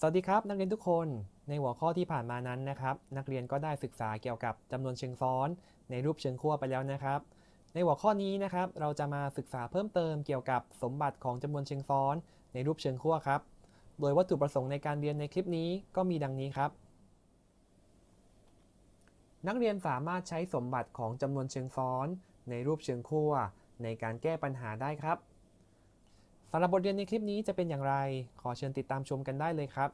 สวัสดีครับ นักเรียนทุกคนในหัวข้อที่ผ่านมานั้นนะครับ นักเรียนก็ได้ศึกษาเกี่ยวกับจำนวนเชิงซ้อน ในรูปเชิงขั้วไปแล้วนะครับ ในหัวข้อนี้นะครับ เราจะมาศึกษาเพิ่มเติมเกี่ยวกับสมบัติของจำนวนเชิงซ้อน ในรูปเชิงขั้วครับ โดยวัตถุประสงค์ในการเรียนในคลิปนี้ก็มีดังนี้ครับ นักเรียนสามารถใช้สมบัติของจำนวนเชิงซ้อน ในรูปเชิงขั้วในการแก้ปัญหาได้ครับ สำหรับบทเรียนในคลิปนี้จะเป็นอย่างไร ขอเชิญติดตามชมกันได้เลยครับ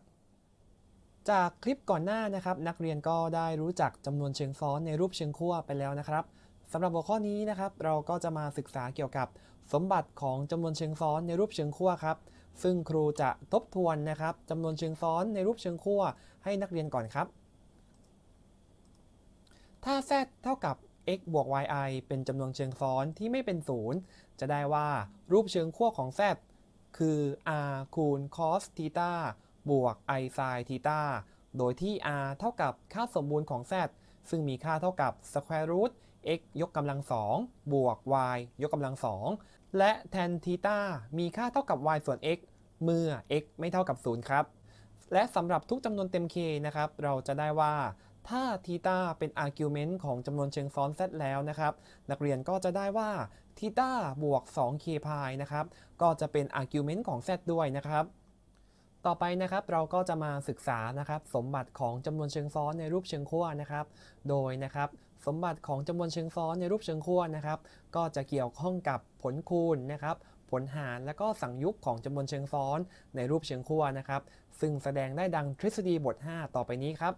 จากคลิปก่อนหน้านะครับ นักเรียนก็ได้รู้จักจำนวนเชิงซ้อนในรูปเชิงขั้วไปแล้วนะครับสำหรับหัวข้อนี้นะครับ เราก็จะมาศึกษาเกี่ยวกับสมบัติของจำนวนเชิงซ้อนในรูปเชิงขั้วครับ ซึ่งครูจะทบทวนนะครับจำนวนเชิงซ้อนในรูปเชิงขั้วให้นักเรียนก่อนครับ ถ้า z เท่ากับ x บวก yi เป็นจำนวนเชิงซ้อนที่ไม่เป็นศูนย์จะได้ว่ารูปเชิงขั้วของ z คือ r คูณ cos ทีตาบวก i sin ทีตาโดยที่ r เท่ากับค่าสมบูรณ์ของ z ซึ่งมีค่าเท่ากับ square root x ยกกำลังสองบวก y ยกกำลังสองและ tan ทีตามีค่าเท่ากับ y ส่วน x เมื่อ x ไม่เท่ากับ 0 ครับ และสำหรับทุกจำนวนเต็ม k นะครับ เราจะได้ว่า ถ้าทีตาเป็น argument ของจำนวนเชิงซ้อน z แล้วนะครับ นักเรียนก็จะได้ว่าทีตาบวก 2k พายนะครับ ก็จะเป็น argument ของ z ด้วยนะครับ ต่อไปนะครับเราก็จะมาศึกษานะครับ สมบัติของจำนวนเชิงซ้อนในรูปเชิงขั้วนะครับ โดยนะครับสมบัติของจำนวนเชิงซ้อนในรูปเชิงขั้วนะครับ ก็จะเกี่ยวข้องกับผลคูณนะครับผลหารและก็สังยุกของจำนวนเชิงซ้อนในรูปเชิงขั้วนะครับ ซึ่งแสดงได้ดังทฤษฎีบท 5 ต่อไปนี้ครับ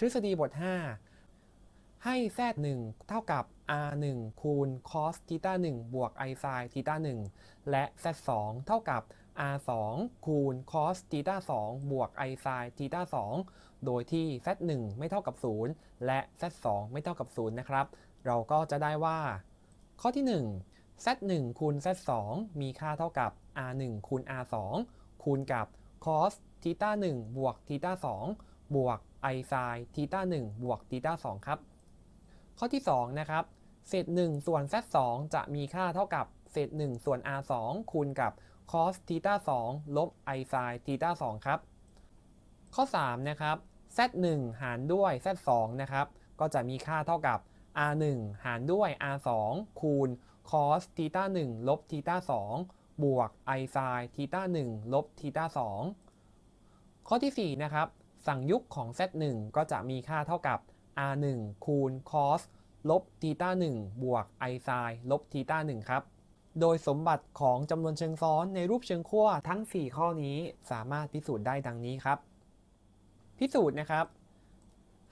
ทฤษฎีบท 5 ให้ z 1เท่ากับ r 1คูณ cos ทีตา1บวก i sin ทีตา1และ z 2เท่ากับ r 2คูณ cos ทีตา2บวก i sin ทีตา2โดยที่ z 1ไม่เท่ากับ 0 และ z 2ไม่เท่ากับ 0 นะครับ เราก็จะได้ว่า ข้อที่ 1 z 1คูณ z 2มีค่าเท่ากับ r 1คูณ r 2คูณกับ cos ทีตา1บวกทีตา2บวก i sin ทีตา1บวกทีตา2ครับ ข้อที่ 2 นะครับ เศษ 1 ส่วน z 2จะมีค่าเท่ากับเศษ 1 ส่วน r 2คูณกับ cos ทีตา2ลบ i sin ทีตา2ครับ ข้อ 3 นะครับ z 1หารด้วย z 2นะครับ ก็จะมีค่าเท่ากับ r 1หารด้วย r 2คูณ cos ทีตา1ลบทีตา2บวก i sin ทีตา1ลบทีตา2ข้อที่ 4 นะครับ สั่งยุคของ z 1 ก็จะมีค่าเท่ากับ r 1 คูณ cos ลบทีตา1บวก i sin ลบทีตา1ครับ โดยสมบัติของจำนวนเชิงซ้อนในรูปเชิงขั้วทั้ง 4 ข้อนี้สามารถพิสูจน์ได้ดังนี้ครับ พิสูจน์นะครับ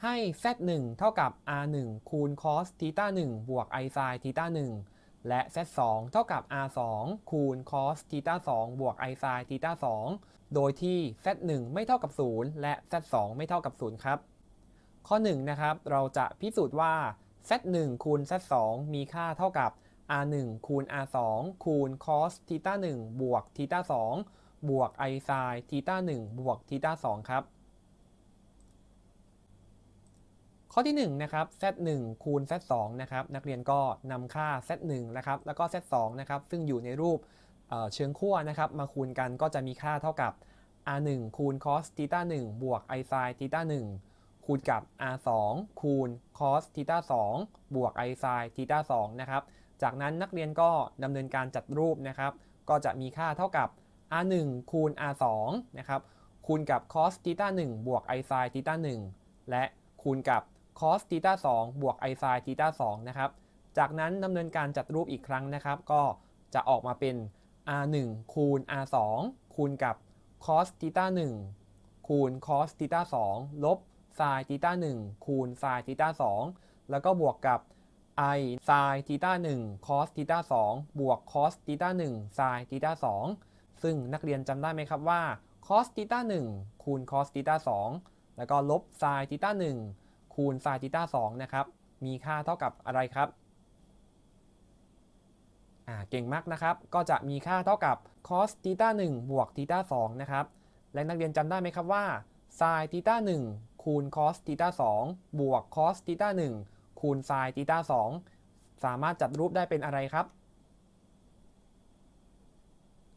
ให้ z 1 เท่ากับ r 1 คูณ cos ทีตา1บวก i sin ทีตา1และ z 2 เท่ากับ r 2 คูณ cos ทีตา2บวก i sin ทีตา2 โดยที่ z 1 ไม่เท่ากับ 0 และ z 2 ไม่เท่ากับ 0 ครับ ข้อ1นะครับเราจะพิสูจน์ว่า z 1 คูณ z 2 มีค่าเท่ากับ r 1 คูณ r 2 คูณ cos ทีตา1บวกทีตา2บวก i sin ทีตา1บวกทีตา2ครับ ข้อที่1นะครับ z 1 คูณ z 2 นะครับ นักเรียนก็นำค่า z 1 นะครับ แล้วก็ z 2 นะครับ ซึ่งอยู่ในรูป เชิงขั้วนะครับ มาคูณกันก็จะมีค่าเท่ากับ r 1 คูณ cos ทีตา1บวก i sin ทีตา1คูณกับ r 2 คูณ cos ทีตา2บวก i sin ทีตา2นะครับ จากนั้นนักเรียนก็ดำเนินการจัดรูปนะครับ ก็จะมีค่าเท่ากับ r 1 คูณ r 2 นะครับ คูณกับ cos ทีตา1บวก i sin ทีตา1และคูณกับ cos ทีตา2บวก i sin ทีตา2นะครับ จากนั้นดำเนินการจัดรูปอีกครั้งนะครับ ก็จะออกมาเป็น r 1คูณ r 2คูณกับ cos ทีตา1คูณ cos ทีตา2ลบ sin ทีตา1คูณ sin ทีตา2แล้วก็บวกกับ i sin ทีตา1 cos ทีตา2บวก cos ทีตา1 sin ทีตา2ซึ่งนักเรียนจำได้ไหมครับว่า cos ทีตา1คูณ cos ทีตา2แล้วก็ลบ sin ทีตา1คูณ sin ทีตา2นะครับ มีค่าเท่ากับอะไรครับ อ่าเก่งมากนะครับ ก็จะมีค่าเท่ากับ cos ทีตา1บวกทีตา2นะครับ และนักเรียนจำได้ไหมครับว่า sin ทีตา1คูณ cos ทีตา2บวก cos ทีตา1คูณ sin ทีตา2สามารถจัดรูปได้เป็นอะไรครับ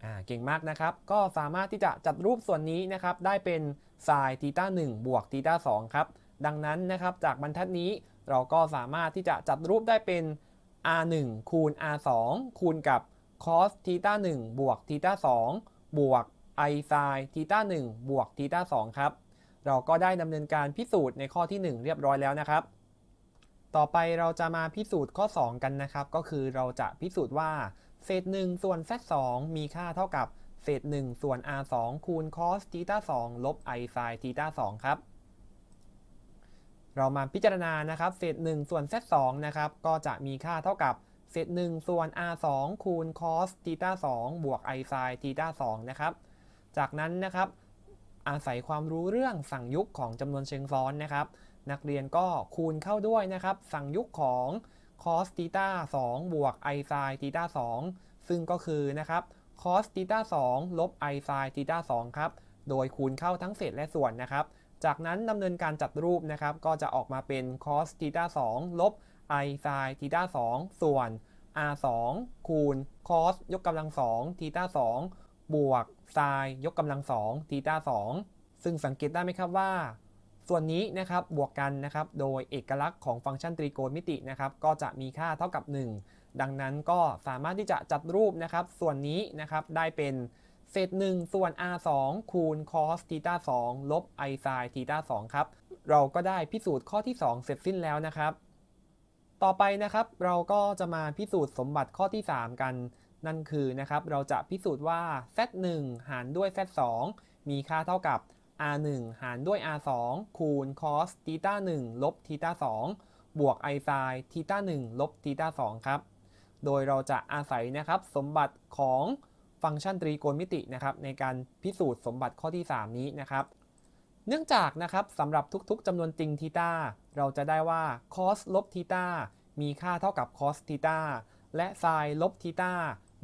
อ่าเก่งมากนะครับ ก็สามารถที่จะจัดรูปส่วนนี้นะครับ ได้เป็นไซน์ทีต้า1บวกทีต้า2ครับ ดังนั้นนะครับ จากบรรทัดนี้เราก็สามารถที่จะจัดรูปได้เป็น r1 คูณ r2 คูณกับ cos ทีต้า1บวกทีต้า2บวก i sin ทีต้า1บวกทีต้า2ครับ เราก็ได้ดำเนินการพิสูจน์ในข้อที่ 1 เรียบร้อยแล้วนะครับ ต่อไปเราจะมาพิสูจน์ข้อ 2 กันนะครับ ก็คือเราจะพิสูจน์ว่าเศษ1ส่วน z 2มีค่าเท่ากับเศษ1ส่วน r 2คูณ cos ทีต้า2ลบ i sin ทีต้า2ครับ เรามาพิจารณานะครับเศษ1ส่วน z 2นะครับก็จะมีค่าเท่ากับเศษ1ส่วน r 2คูณ cos ทีต้า2บวก i sin ทีต้า2นะครับ จากนั้นนะครับ อาศัยความรู้เรื่องสั่งยุกของจำนวนเชิงซ้อนนะครับ นักเรียนก็คูณเข้าด้วยนะครับ สั่งยุกของ cos ทีต้า2บวก i sin ทีต้า2ซึ่งก็คือนะครับ cos ทีต้า2ลบ i sin ทีต้า2ครับ โดยคูณเข้าทั้งเศษและส่วนนะครับ จากนั้นดำเนินการจัดรูปนะครับ ก็จะออกมาเป็น cos ทีตา2ลบ i sin ทีตา2ส่วน r 2คูณ cos ยกกำลัง2ทีตา2บวก sin ยกกำลัง2ทีตา2ซึ่งสังเกตได้ไหมครับว่า ส่วนนี้นะครับบวกกันนะครับ โดยเอกลักษณ์ของฟังก์ชันตรีโกณมิตินะครับ ก็จะมีค่าเท่ากับ 1 ดังนั้นก็สามารถที่จะจัดรูปนะครับ ส่วนนี้นะครับได้เป็น เศษ1ส่วน r 2คูณ cos ทีตา2ลบ i sin ทีตา2ครับ เราก็ได้พิสูจน์ข้อที่ 2 เสร็จสิ้นแล้วนะครับ ต่อไปนะครับเราก็จะมาพิสูจน์สมบัติข้อที่ 3 กัน นั่นคือนะครับเราจะพิสูจน์ว่า z1 หารด้วย z2 มีค่าเท่ากับ r1 หารด้วย r2 คูณ cos ทีตา1ลบทีตา2บวก i sin ทีตา1ลบทีตา2ครับ โดยเราจะอาศัยนะครับสมบัติของ ฟังก์ชันตรีโกณมิตินะครับในการพิสูจน์สมบัติข้อที่ 3 นี้นะครับ เนื่องจากนะครับสำหรับทุกๆจำนวนจริงทีตาเราจะได้ว่า cos ลบทีตามีค่าเท่ากับ cos ทีตาและ sin ลบทีตา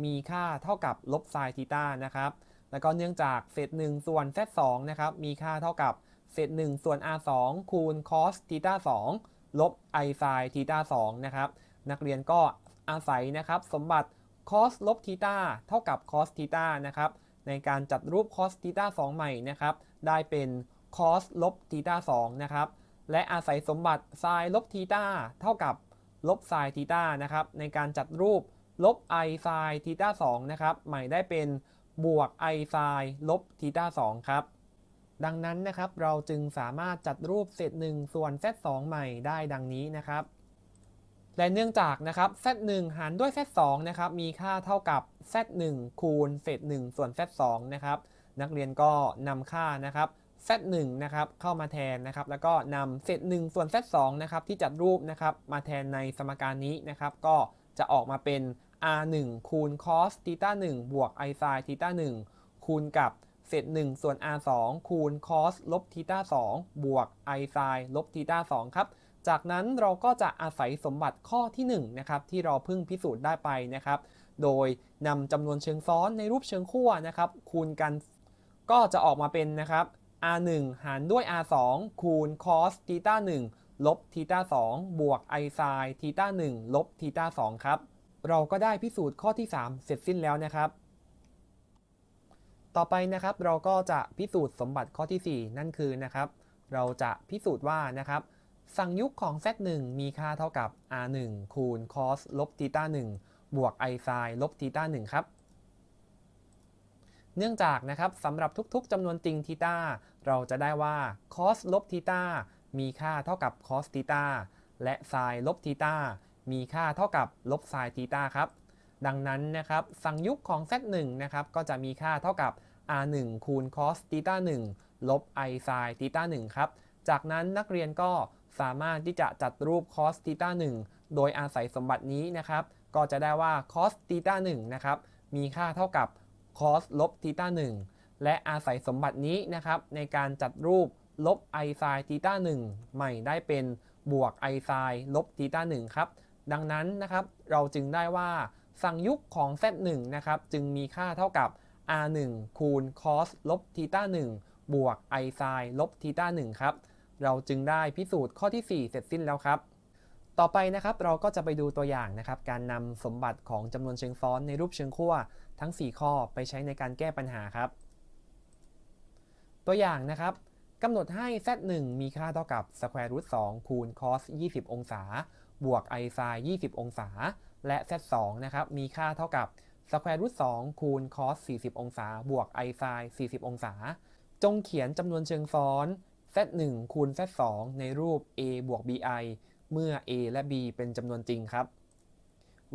มีค่าเท่ากับลบ sin ทีตานะครับ แล้วก็เนื่องจากเศษ1ส่วน z 2นะครับมีค่าเท่ากับเศษ1ส่วน r 2คูณ cos ทีตา2ลบ i sin ทีตา2นะครับนักเรียนก็อาศัยนะครับสมบัติ cos ลบทีตาเท่ากับ cos ทีตานะครับ ในการจัดรูป cos ทีตา2ใหม่นะครับ ได้เป็น cos ลบทีตา2นะครับ และอาศัยสมบัติ sin ลบทีตาเท่ากับลบ sin ทีตานะครับ ในการจัดรูปลบ i sin ทีตา2นะครับ ใหม่ได้เป็นบวก i sin ลบทีตา2ครับ ดังนั้นนะครับ เราจึงสามารถจัดรูปเศษ1ส่วน z 2ใหม่ได้ดังนี้นะครับ และเนื่องจากนะครับ z1 หารด้วย z2 นะครับมีค่าเท่ากับ z1 คูณเศษ1ส่วน z2 นะครับนักเรียนก็นำค่านะครับ z1 นะครับเข้ามาแทนนะครับ แล้วก็นำเศษ1ส่วน z2 นะครับที่จัดรูปนะครับมาแทนในสมการนี้นะครับ ก็จะออกมาเป็น r1 คูณ cos ทีตา1บวก i sin ทีตา1คูณกับเศษ1ส่วน r2 คูณ cos ลบทีตา2บวก i sin ลบทีตา2ครับ จากนั้นเราก็จะอาศัยสมบัติข้อที่1นะครับที่เราเพิ่งพิสูจน์ได้ไปนะครับ โดยนำจำนวนเชิงซ้อนในรูปเชิงขั้วนะครับ คูณกันก็จะออกมาเป็นนะครับ r1 หารด้วย r2 คูณ cos ทีต้า1ลบทีต้า2บวก i sin ทีต้า1ลบทีต้า2ครับ เราก็ได้พิสูจน์ข้อที่ 3 เสร็จสิ้นแล้วนะครับ ต่อไปนะครับเราก็จะพิสูจน์สมบัติข้อที่ 4 นั่นคือนะครับ เราจะพิสูจน์ว่านะครับ สั่งยุคของ z1 มีค่าเท่ากับ r1 คูณ cos ลบทีต้า1บวก i sin ลบทีต้า1ครับ เนื่องจากนะครับสำหรับทุกๆจำนวนจริงทีต้าเราจะได้ว่า cos ลบทีต้ามีค่าเท่ากับ cos ทีต้าและ sin ลบทีต้ามีค่าเท่ากับลบ sin ทีต้าครับ ดังนั้นนะครับสั่งยุคของ z1 นะครับก็จะมีค่าเท่ากับ r1 คูณ cos ทีต้า1ลบ i sin ทีต้า1ครับ จากนั้นนักเรียนก็ สามารถที่จะจัดรูป cos ทีต้า1โดยอาศัยสมบัตินี้นะครับ ก็จะได้ว่า cos ทีต้า1นะครับมีค่าเท่ากับ cos ลบทีต้า1และอาศัยสมบัตินี้นะครับ ในการจัดรูปลบ i sin ทีต้า1ใหม่ได้เป็นบวก i sin ลบทีต้า1ครับ ดังนั้นนะครับ เราจึงได้ว่าสั่งยุคของ z1 นะครับ จึงมีค่าเท่ากับ r1 คูณ cos ลบทีต้า1บวก i sin ลบทีต้า1ครับ เราจึงได้พิสูจน์ข้อที่ 4 เสร็จสิ้นแล้วครับ ต่อไปนะครับเราก็จะไปดูตัวอย่างนะครับ การนำสมบัติของจำนวนเชิงซ้อนในรูปเชิงขั้วทั้ง 4 ข้อไปใช้ในการแก้ปัญหาครับ ตัวอย่างนะครับกำหนดให้ z1 มีค่าเท่ากับ square root 2คูณ cos 20 องศา บวก i sin 20 องศา และ z2 นะครับมีค่าเท่ากับ square root 2คูณ cos 40 องศา บวก i sin 40 องศา จงเขียนจำนวนเชิงซ้อน z1 คูณ z2 ในรูป a บวก bi เมื่อ a และ b เป็นจำนวนจริงครับ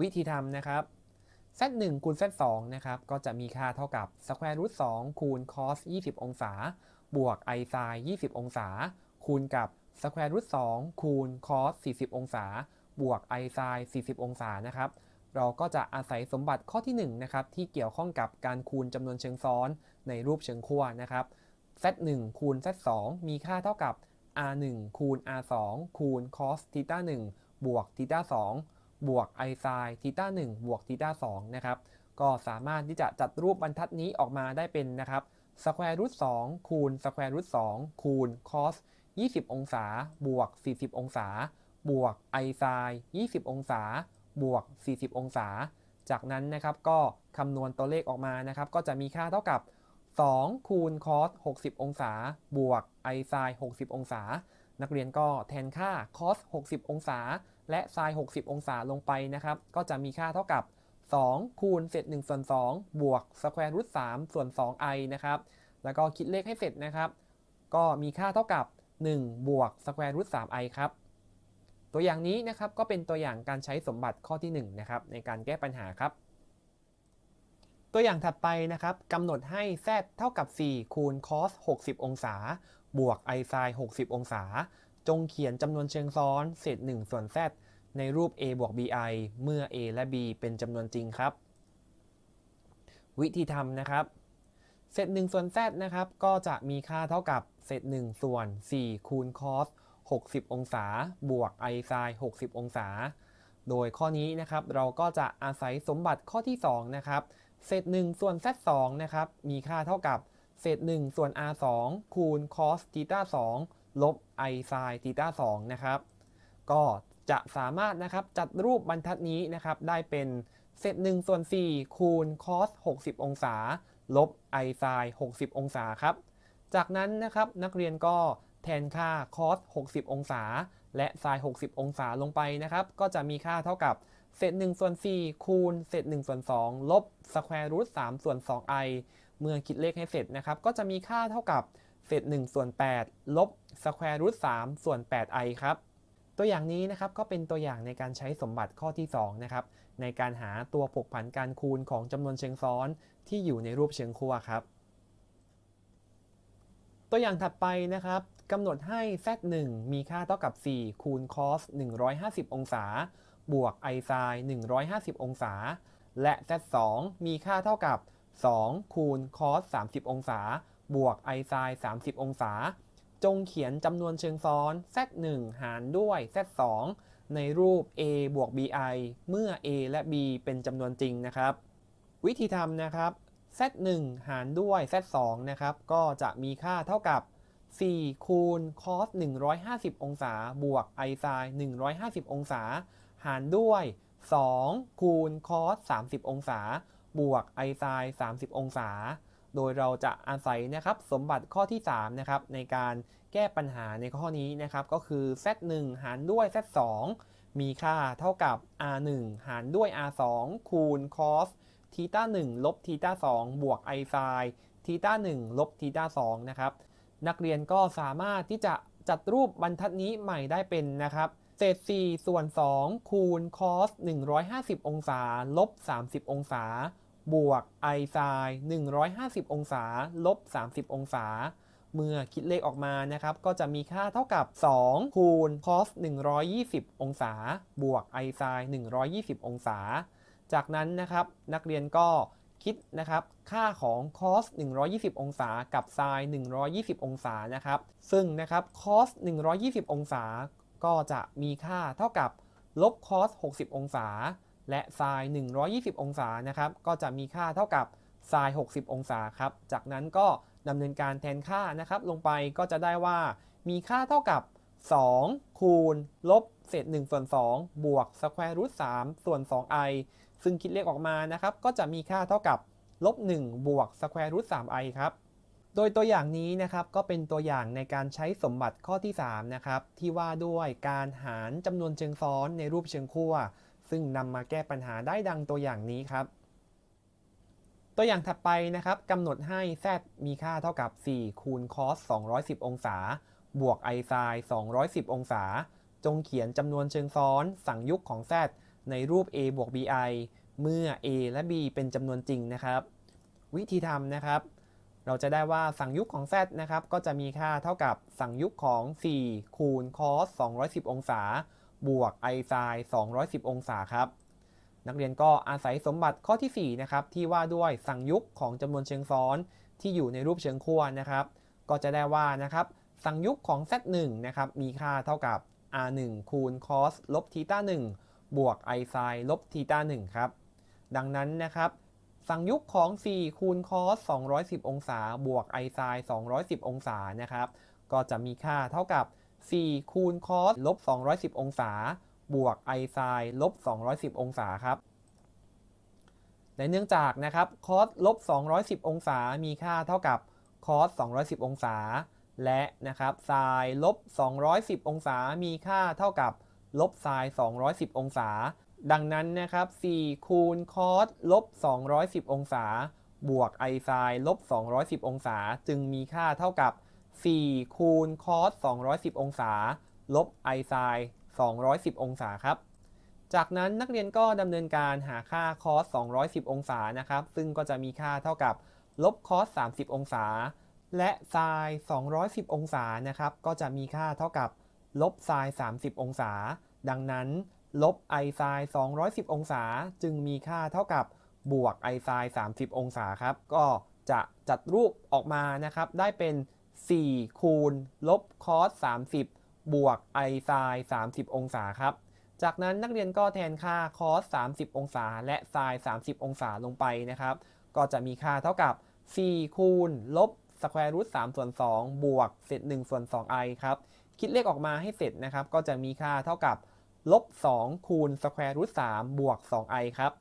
วิธีทำนะครับ z1 คูณ z2 นะครับ ก็จะมีค่าเท่ากับ square root 2คูณ cos 20 องศา บวก i sin 20 องศา คูณกับ square root 2คูณ cos 40 องศา บวก i sin 40 องศานะครับ เราก็จะอาศัยสมบัติข้อที่1นะครับที่เกี่ยวข้องกับการคูณจำนวนเชิงซ้อนในรูปเชิงขั้วนะครับ z1 คูณ z2 มีค่าเท่ากับ r1 คูณ r2 คูณ cos ทีต้า1บวกทีต้า2บวก i sin ทีต้า1บวกทีต้า2นะครับ ก็สามารถที่จะจัดรูปบรรทัดนี้ออกมาได้เป็นนะครับ square root 2คูณ square root 2คูณ cos 20 องศา บวก 40 องศา บวก i sin 20 องศา บวก 40 องศา จากนั้นนะครับก็คำนวณตัวเลขออกมานะครับ ก็จะมีค่าเท่ากับ 2 คูณ cos 60 องศา บวก i sin 60 องศา นักเรียนก็แทนค่า cos 60 องศา และ sin 60 องศาลงไปนะครับ ก็จะมีค่าเท่ากับ 2 คูณเศษ1ส่วน2บวก square root 3ส่วน 2i นะครับ แล้วก็คิดเลขให้เสร็จนะครับ ก็มีค่าเท่ากับ 1 บวก square root 3i ครับ ตัวอย่างนี้นะครับก็เป็นตัวอย่างการใช้สมบัติข้อที่ 1 นะครับในการแก้ปัญหาครับ ตัวอย่างถัดไปนะครับกำหนดให้ z เท่ากับ 4 คูณ cos 60 องศา บวก i sin 60 องศา จงเขียนจำนวนเชิงซ้อนเศษ 1 ส่วน z ในรูป a บวก bi เมื่อ a และ b เป็นจำนวนจริงครับ วิธีทำนะครับ เศษ 1 ส่วน z นะครับ ก็จะมีค่าเท่ากับเศษ 1 ส่วน 4 คูณ cos 60 องศา บวก i sin 60 องศา โดยข้อนี้นะครับ เราก็จะอาศัยสมบัติข้อที่ 2 นะครับ เศษ1ส่วน z 2นะครับ มีค่าเท่ากับเศษ1ส่วน r 2คูณ cos ทีต้า2ลบ i sin ทีต้า2นะครับ ก็จะสามารถนะครับจัดรูปบรรทัดนี้นะครับ ได้เป็นเศษ1ส่วน 4 คูณ cos 60 องศา ลบ i sin 60 องศาครับ จากนั้นนะครับนักเรียนก็แทนค่า cos 60 องศา และ sin 60 องศาลงไปนะครับ ก็จะมีค่าเท่ากับเศษ1ส่วน4คูณเศษ1ส่วน2ลบ square root 3ส่วน 2i เมื่อคิดเลขให้เสร็จนะครับ ก็จะมีค่าเท่ากับเศษ1ส่วน8ลบ square root 3ส่วน 8i ครับ ตัวอย่างนี้นะครับก็เป็นตัวอย่างในการใช้สมบัติข้อที่2นะครับในการหาตัวผกผันการคูณของจำนวนเชิงซ้อนที่อยู่ในรูปเชิงขั้วครับ ตัวอย่างถัดไปนะครับกำหนดให้ z1 มีค่าเท่ากับ 4 คูณ cos 150 องศา บวก i sin 150 องศา และ z2 มีค่าเท่ากับ 2 คูณ cos 30 องศา บวก i sin 30 องศา จงเขียนจำนวนเชิงซ้อน z1 หารด้วย z2 ในรูป a บวก bi เมื่อ a และ b เป็นจำนวนจริงนะครับ วิธีทำนะครับ z1 หารด้วย z2 นะครับ ก็จะมีค่าเท่ากับ 4 คูณ cos 150 องศา บวก i sin 150 องศา หารด้วย 2คูณ cos 30 องศา บวก i sin 30 องศา โดยเราจะอาศัยนะครับสมบัติข้อที่3นะครับในการแก้ปัญหาในข้อนี้นะครับก็คือ z1 หารด้วย z2 มีค่าเท่ากับ r1 หารด้วย r2 คูณ cos ทีต้า1ลบทีต้า2บวก i sin ทีต้า1ลบทีต้า2นะครับ นักเรียนก็สามารถที่จะจัดรูปบรรทัดนี้ใหม่ได้เป็นนะครับ เศษ4ส่วน 2 คูณ cos 150 องศา ลบ 30 องศา บวก i sin 150 องศา ลบ 30 องศา เมื่อคิดเลขออกมานะครับ ก็จะมีค่าเท่ากับ 2 คูณ cos 120 องศา บวก i sin 120 องศา จากนั้นนะครับ นักเรียนก็คิดนะครับค่าของ cos 120 องศา กับ sin 120 องศานะครับ ซึ่งนะครับ cos 120 องศา ก็จะมีค่าเท่ากับลบ cos 60 องศา และ sin 120 องศานะครับ ก็จะมีค่าเท่ากับ sin 60 องศาครับ จากนั้นก็ดำเนินการแทนค่านะครับ ลงไปก็จะได้ว่า มีค่าเท่ากับ 2 คูณ ลบเศษ1ส่วน2บวกสแควร์รูท3ส่วน 2i ซึ่งคิดเลขออกมานะครับ ก็จะมีค่าเท่ากับลบ1บวกสแควร์รูท 3i ครับ โดยตัวอย่างนี้นะครับก็เป็นตัวอย่างในการใช้สมบัติข้อที่3นะครับที่ว่าด้วยการหารจำนวนเชิงซ้อนในรูปเชิงขั้วซึ่งนำมาแก้ปัญหาได้ดังตัวอย่างนี้ครับ ตัวอย่างถัดไปนะครับกำหนดให้ z มีค่าเท่ากับ 4 คูณ cos 210 องศา บวก i sin 210 องศา จงเขียนจำนวนเชิงซ้อน สั่งยุคของ z ในรูป a บวก bi เมื่อ a และ b เป็นจำนวนจริงนะครับ วิธีทำนะครับ เราจะได้ว่าสั่งยุคของ z นะครับก็จะมีค่าเท่ากับสั่งยุคของ 4 คูณ cos 210 องศา บวก i sin 210 องศาครับ นักเรียนก็อาศัยสมบัติข้อที่ 4 นะครับ ที่ว่าด้วยสั่งยุคของจำนวนเชิงซ้อน ที่อยู่ในรูปเชิงขั้วนะครับ ก็จะได้ว่านะครับสั่งยุคของ z1 นะครับมีค่าเท่ากับ r1 คูณ cos ลบทีต้า1บวก i sin ลบทีต้า1ครับ ดังนั้นนะครับ สั่งยุคของ 4 คูณ cos 210 องศา บวก i sin 210 องศานะครับ ก็จะมีค่าเท่ากับ 4 คูณ cos ลบ 210 องศา บวก i sin ลบ 210 องศาครับ และเนื่องจากนะครับ cos ลบ 210 องศา มีค่าเท่ากับ cos 210 องศา และนะครับ sin ลบ 210 องศา มีค่าเท่ากับ ลบ sin 210 องศา ดังนั้นนะครับ 4 คูณ cos ลบ 210 องศา บวก i sin ลบ 210 องศา จึงมีค่าเท่ากับ 4 คูณ cos 210 องศา ลบ i sin 210 องศาครับ จากนั้นนักเรียนก็ดำเนินการหาค่า cos 210 องศานะครับ ซึ่งก็จะมีค่าเท่ากับ ลบ cos 30 องศา และ sin 210 องศานะครับ ก็จะมีค่าเท่ากับ ลบ sin 30 องศา ดังนั้น ลบ i sin 210 องศา จึงมีค่าเท่ากับบวก i sin 30 องศาครับ ก็จะจัดรูปออกมานะครับ ได้เป็น 4 คูณ ลบ cos 30 บวก i sin 30 องศาครับ จากนั้นนักเรียนก็แทนค่า cos 30 องศา และ sin 30 องศาลงไปนะครับ ก็จะมีค่าเท่ากับ 4 คูณ ลบ square root 3ส่วน2บวกเศษ1ส่วน 2i ครับ คิดเลขออกมาให้เสร็จนะครับ ก็จะมีค่าเท่ากับ ลบ2คูณ square root 3บวก 2i ครับ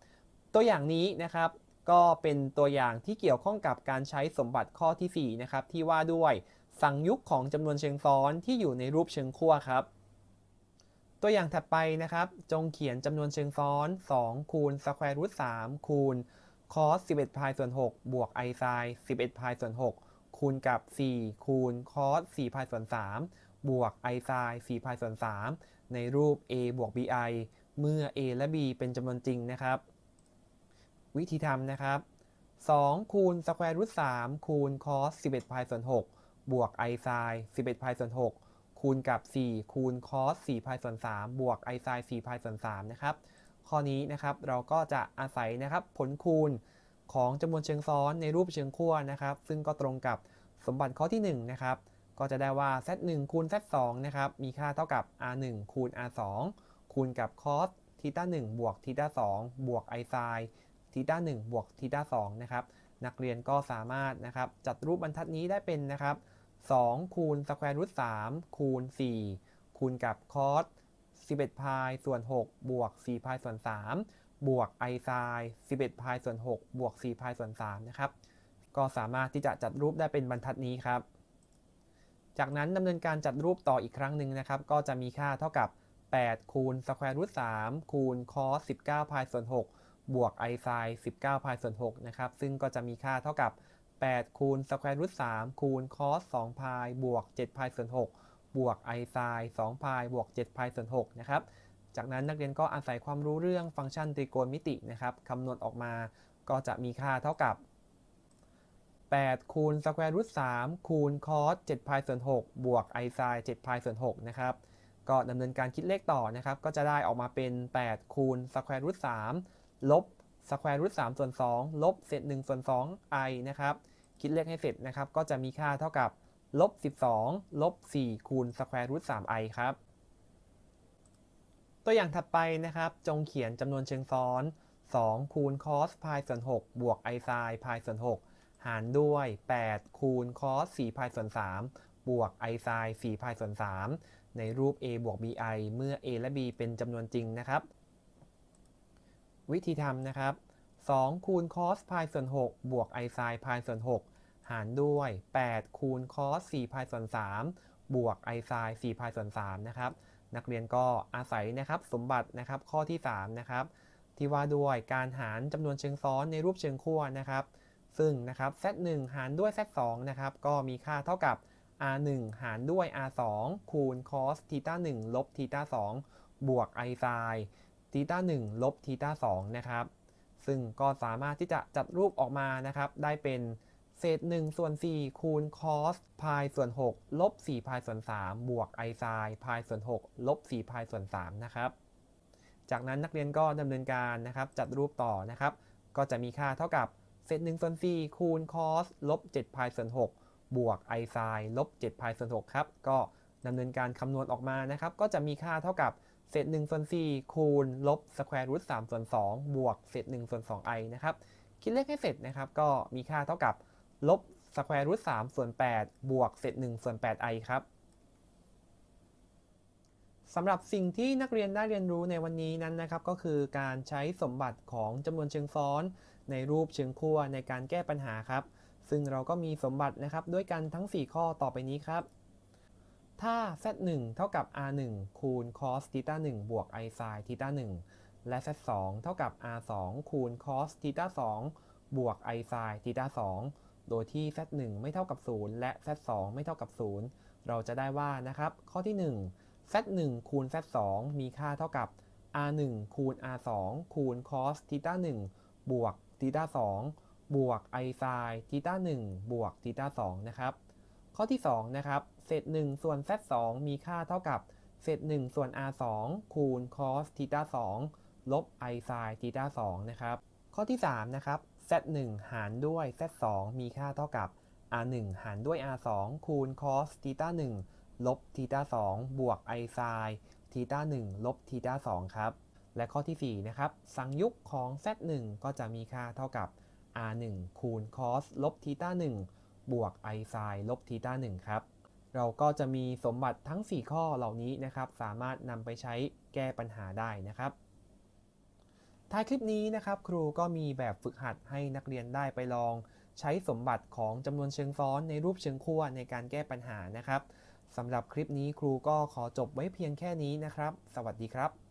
ตัวอย่างนี้นะครับก็เป็นตัวอย่างที่เกี่ยวข้องกับการใช้สมบัติข้อที่ 4 นะครับ ที่ว่าด้วยสังยุคของจำนวนเชิงซ้อนที่อยู่ในรูปเชิงขั้วครับ ตัวอย่างถัดไปนะครับ จงเขียนจำนวนเชิงซ้อน 2 คูณ square root 3คูณ cos 11พายส่วน6บวก i sin 11พายส่วน6คูณกับ 4 คูณ cos 4พายส่วน3บวก i sin 4พายส่วน3 ในรูป a บวก bi เมื่อ a และ b เป็นจำนวนจริงนะครับ วิธีทำนะครับ 2 คูณ square root 3คูณ cos 11 พายส่วน 6 บวก i sin 11 พายส่วน 6 คูณกับ 4 คูณ cos 4 พายส่วน 3 บวก i sin 4พายส่วน 3 นะครับ ข้อนี้นะครับเราก็จะอาศัยนะครับผลคูณของจำนวนเชิงซ้อนในรูปเชิงขั้วนะครับ ซึ่งก็ตรงกับสมบัติข้อที่1นะครับ ก็จะได้ว่า z1 คูณ z2 นะครับมีค่าเท่ากับ r1 คูณ r2 คูณกับ cos ทีต้า1บวกทีต้า2บวก i sin ทีต้า1บวกทีต้า2นะครับนักเรียนก็สามารถนะครับจัดรูปบรรทัดนี้ได้เป็นนะครับ2คูณ square root 3คูณ 4 คูณกับ cos 11พายส่วน 6 บวก4พายส่วน 3 บวก i sin 11พายส่วน 6 บวก4พายส่วน3นะครับก็สามารถที่จะจัดรูปได้เป็นบรรทัดนี้ครับ จากนั้นดำเนินการจัดรูปต่ออีกครั้งหนึ่งนะครับ ก็จะมีค่าเท่ากับ 8 คูณ square root 3คูณ cos 19พายส่วน6บวก i sin 19พายส่วน6นะครับซึ่งก็จะมีค่าเท่ากับ 8 คูณ square root 3คูณ cos 2พายบวก7พายส่วน6บวก i sin 2พายบวก7พายส่วน6นะครับจากนั้นนักเรียนก็อาศัยความรู้เรื่องฟังก์ชันตรีโกณมิตินะครับคำนวณออกมาก็จะมีค่าเท่ากับ 8 คูณ square root 3คูณ cos 7พายส่วน6บวก i sin 7พายส่วน6นะครับ ก็ดำเนินการคิดเลขต่อนะครับ ก็จะได้ออกมาเป็น 8 คูณ square root 3ลบ square root 3ส่วน2ลบเศษ1ส่วน2 i นะครับ คิดเลขให้เสร็จนะครับ ก็จะมีค่าเท่ากับลบ12ลบ4คูณ square root 3i ครับ ตัวอย่างถัดไปนะครับ จงเขียนจำนวนเชิงซ้อน 2 คูณ cos พายส่วน6บวก i sin พายส่วน6 หารด้วย 8 คูณ cos 4พายส่วน3บวก i sin 4พายส่วน3ในรูป a บวก bi เมื่อ a และ b เป็นจำนวนจริงนะครับ วิธีทำนะครับ 2 คูณ cos พายส่วน 6 บวก i sin พายส่วน 6 หารด้วย 8 คูณ cos 4พายส่วน3บวก i sin 4พายส่วน3นะครับนักเรียนก็อาศัยนะครับสมบัตินะครับข้อที่3นะครับที่ว่าด้วยการหารจำนวนเชิงซ้อนในรูปเชิงขั้วนะครับ ซึ่งนะครับ z1 หารด้วย z2 นะครับ ก็มีค่าเท่ากับ r1 หารด้วย r2 คูณ cos ทีต้า1ลบทีต้า2บวก i sin ทีต้า1ลบทีต้า2นะครับ ซึ่งก็สามารถที่จะจัดรูปออกมานะครับ ได้เป็นเศษ1ส่วน4คูณ cos พายส่วน6ลบ4พายส่วน3บวก i sin พายส่วน6ลบ4พายส่วน3นะครับจากนั้นนักเรียนก็ดำเนินการนะครับ จัดรูปต่อนะครับ ก็จะมีค่าเท่ากับ เศษ1ส่วน4คูณ cos ลบ7พายส่วน6บวก i sin ลบ7พายส่วน6ครับ ก็ดำเนินการคำนวณออกมานะครับ ก็จะมีค่าเท่ากับเศษ1ส่วน4คูณลบ square root 3ส่วน2บวกเศษ1ส่วน 2i นะครับ คิดเลขให้เสร็จนะครับ ก็มีค่าเท่ากับลบ square root 3ส่วน8บวกเศษ1ส่วน 8i ครับสำหรับสิ่งที่นักเรียนได้เรียนรู้ในวันนี้นั้นนะครับ ก็คือการใช้สมบัติของจำนวนเชิงซ้อน ในรูปเชิงขั้วในการแก้ปัญหาครับ ซึ่งเราก็มีสมบัตินะครับด้วยกันทั้ง 4 ข้อต่อไปนี้ครับ ถ้า z1 เท่ากับ r1 คูณ cos ทีต้า1บวก i sin ทีต้า1และ z2 เท่ากับ r2 คูณ cos ทีต้า2บวก i sin ทีต้า2โดยที่ z1 ไม่เท่ากับ 0 และ z2 ไม่เท่ากับ 0 เราจะได้ว่านะครับข้อที่ 1 z1 คูณ z2 มีค่าเท่ากับ r1 คูณ r2 คูณ cos ทีต้า1บวก ทีต้า2บวก i sin ทีต้า1บวกทีต้า2นะครับ ข้อที่2นะครับเศษ1ส่วน z2 มีค่าเท่ากับเศษ1ส่วน r2 คูณ cos ทีต้า2ลบ i sin ทีต้า2นะครับ ข้อที่3นะครับ z1 หารด้วย z2 มีค่าเท่ากับ r1 หารด้วย r2 คูณ cos ทีต้า1ลบทีต้า2บวก i sin ทีต้า1ลบทีต้า2ครับ และข้อที่4นะครับสังยุกของ z1 ก็จะมีค่าเท่ากับ r1 คูณ cos ลบทีต้า1บวก i sin ลบทีต้า1ครับ เราก็จะมีสมบัติทั้ง 4 ข้อเหล่านี้นะครับ สามารถนำไปใช้แก้ปัญหาได้นะครับท้ายคลิปนี้นะครับ ครูก็มีแบบฝึกหัดให้นักเรียนได้ไปลอง ใช้สมบัติของจำนวนเชิงซ้อนในรูปเชิงขั้วในการแก้ปัญหานะครับสำหรับคลิปนี้ครูก็ขอจบไว้เพียงแค่นี้นะครับ สวัสดีครับ